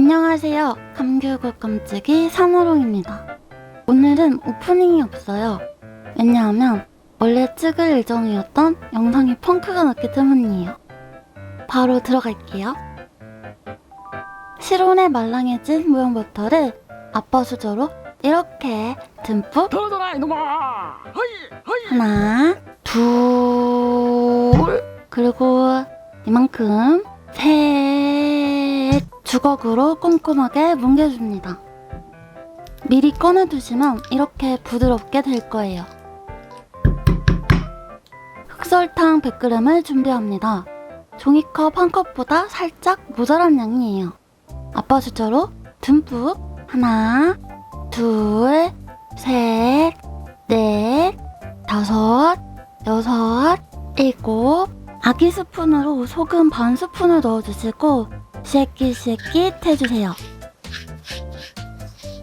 안녕하세요. 감귤국 깜찍이 산호롱입니다. 오늘은 오프닝이 없어요. 왜냐하면 원래 찍을 예정이었던 영상이 펑크가 났기 때문이에요. 바로 들어갈게요. 실온에 말랑해진 무염버터를 아빠 수저로 이렇게 듬뿍 들어더라 이놈아 하나, 둘, 그리고 이만큼 셋 주걱으로 꼼꼼하게 뭉개줍니다. 미리 꺼내두시면 이렇게 부드럽게 될 거예요. 흑설탕 100g을 준비합니다. 종이컵 한 컵보다 살짝 모자란 양이에요. 아빠 수저로 듬뿍 하나, 둘, 셋, 넷, 다섯, 여섯, 일곱. 아기 스푼으로 소금 반 스푼을 넣어주시고 쉐킷쉐킷 해주세요.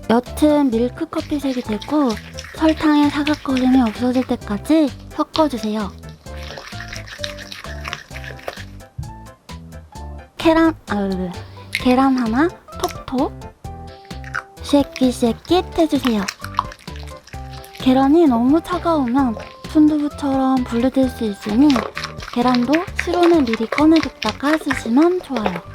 옅은 밀크 커피색이 되고 설탕의 사각거림이 없어질 때까지 섞어주세요. 계란, 아, 계란 하나 톡톡 쉐킷쉐킷 해주세요. 계란이 너무 차가우면 순두부처럼 분리될 수 있으니 계란도 실온에 미리 꺼내뒀다가 쓰시면 좋아요.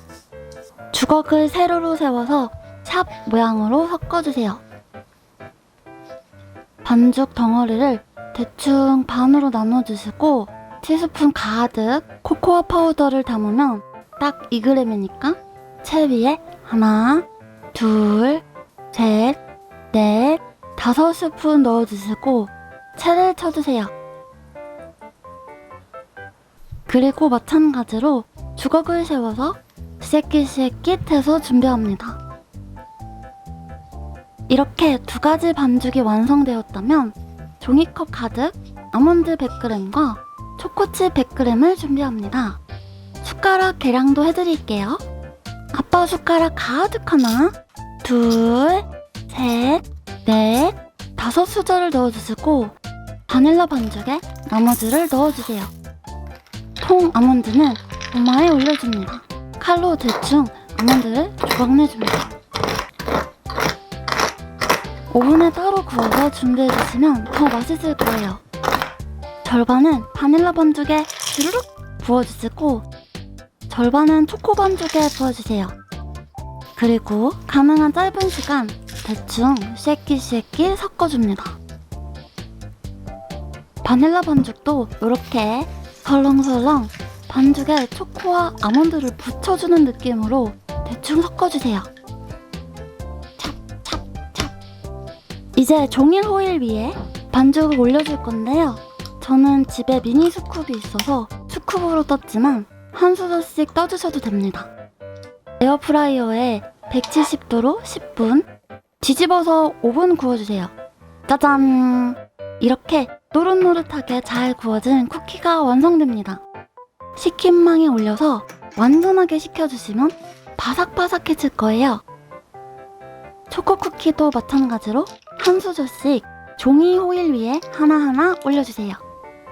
주걱을 세로로 세워서 샵 모양으로 섞어주세요. 반죽 덩어리를 대충 반으로 나눠주시고 티스푼 가득 코코아 파우더를 담으면 딱 2g이니까 채 위에 하나, 둘, 셋, 넷, 다섯 스푼 넣어주시고 채를 쳐주세요. 그리고 마찬가지로 주걱을 세워서 쉐킷쉐킷 해서 준비합니다. 이렇게 두 가지 반죽이 완성되었다면 종이컵 가득 아몬드 100g과 초코칩 100g을 준비합니다. 숟가락 계량도 해드릴게요. 아빠 숟가락 가득 하나, 둘, 셋, 넷, 다섯 수저를 넣어주시고 바닐라 반죽에 나머지를 넣어주세요. 통 아몬드는 도마에 올려줍니다. 칼로 대충 아몬드를 조각 내줍니다. 오븐에 따로 구워서 준비해주시면 더 맛있을 거예요. 절반은 바닐라 반죽에 주르륵 부어주시고 절반은 초코 반죽에 부어주세요. 그리고 가능한 짧은 시간 대충 쉐킷쉐킷 섞어줍니다. 바닐라 반죽도 이렇게 설렁설렁 반죽에 초코와 아몬드를 붙여주는 느낌으로 대충 섞어주세요. 찹찹찹. 이제 종일 호일 위에 반죽을 올려줄 건데요. 저는 집에 미니 스쿱이 있어서 스쿱으로 떴지만 한 수저씩 떠주셔도 됩니다. 에어프라이어에 170도로 10분 뒤집어서 5분 구워주세요. 짜잔! 이렇게 노릇노릇하게 잘 구워진 쿠키가 완성됩니다. 식힌망에 올려서 완전하게 식혀주시면 바삭바삭해질 거예요. 초코 쿠키도 마찬가지로 한 수저씩 종이 호일 위에 하나하나 올려주세요.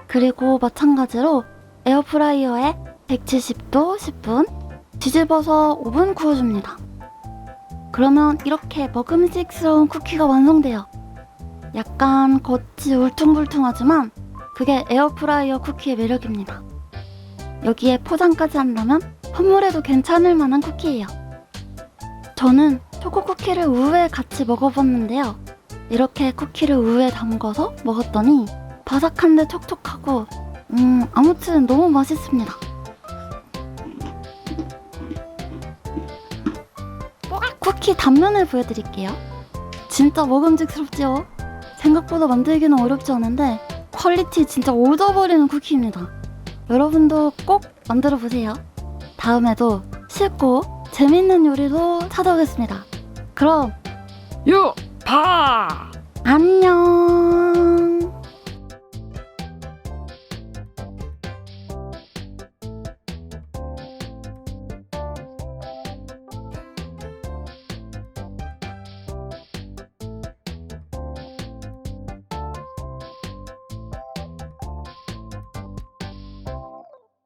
그리고 마찬가지로 에어프라이어에 170도 10분 뒤집어서 5분 구워줍니다. 그러면 이렇게 먹음직스러운 쿠키가 완성돼요. 약간 겉이 울퉁불퉁하지만 그게 에어프라이어 쿠키의 매력입니다. 여기에 포장까지 한다면 선물해도 괜찮을 만한 쿠키예요. 저는 초코 쿠키를 우유에 같이 먹어봤는데요. 이렇게 쿠키를 우유에 담궈서 먹었더니 바삭한데 촉촉하고 음 아무튼 너무 맛있습니다. 쿠키 단면을 보여드릴게요. 진짜 먹음직스럽지요? 생각보다 만들기는 어렵지 않은데 퀄리티 진짜 오져버리는 쿠키입니다. 여러분도 꼭 만들어 보세요. 다음에도 쉽고 재밌는 요리로 찾아오겠습니다. 그럼 요 파. 안녕.